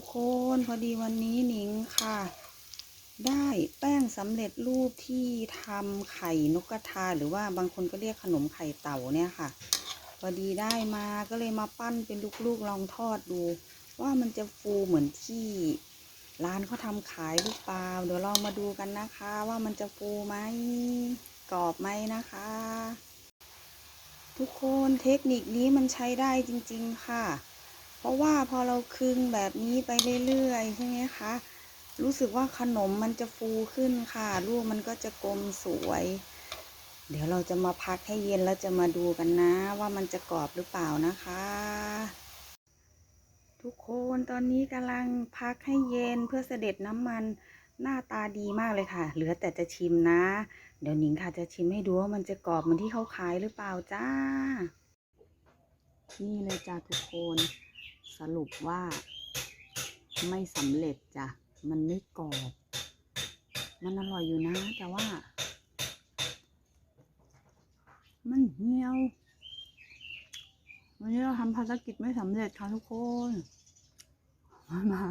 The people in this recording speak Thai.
ทุกคนพอดีวันนี้หนิงค่ะ ได้แป้งสำเร็จรูปที่ทำไข่นกกระทาหรือว่าบางคนก็เรียกขนมไข่เต่าเนี่ยค่ะ พอดีได้มาก็เลยมาปั้นเป็นลูกๆลองทอดดู ว่ามันจะฟูเหมือนที่ร้านเขาทำขายหรือเปล่าเดี๋ยวลองมาดูกันนะคะ ว่ามันจะฟูไหมกรอบไหมนะคะ ทุกคนเทคนิคนี้มันใช้ได้จริง ๆ ค่ะ เพราะว่าพอเราคึงแบบนี้ไปเรื่อยๆใช่ไหมคะ รู้สึกว่าขนมมันจะฟูขึ้นค่ะลูกมันก็จะกลมสวย เดี๋ยวเราจะมาพักให้เย็นแล้วจะมาดูกันนะ ว่ามันจะกรอบหรือเปล่านะคะ ทุกคนตอนนี้กำลังพักให้เย็นเพื่อเสด็จน้ำมันหน้าตาดีมากเลยค่ะ เหลือแต่จะชิมนะ เดี๋ยวหนิงค่ะจะชิมให้ดูว่ามันจะกรอบเหมือนที่เขาขายหรือเปล่าจ้า นี่เลยจ้าทุกคน สรุปว่า ไม่สำเร็จจ้ะ มันไม่กรอบ มันอร่อยอยู่นะ แต่ว่า มันเหี่ยว วันนี้เราทำภารกิจไม่สำเร็จค่ะทุกคนมา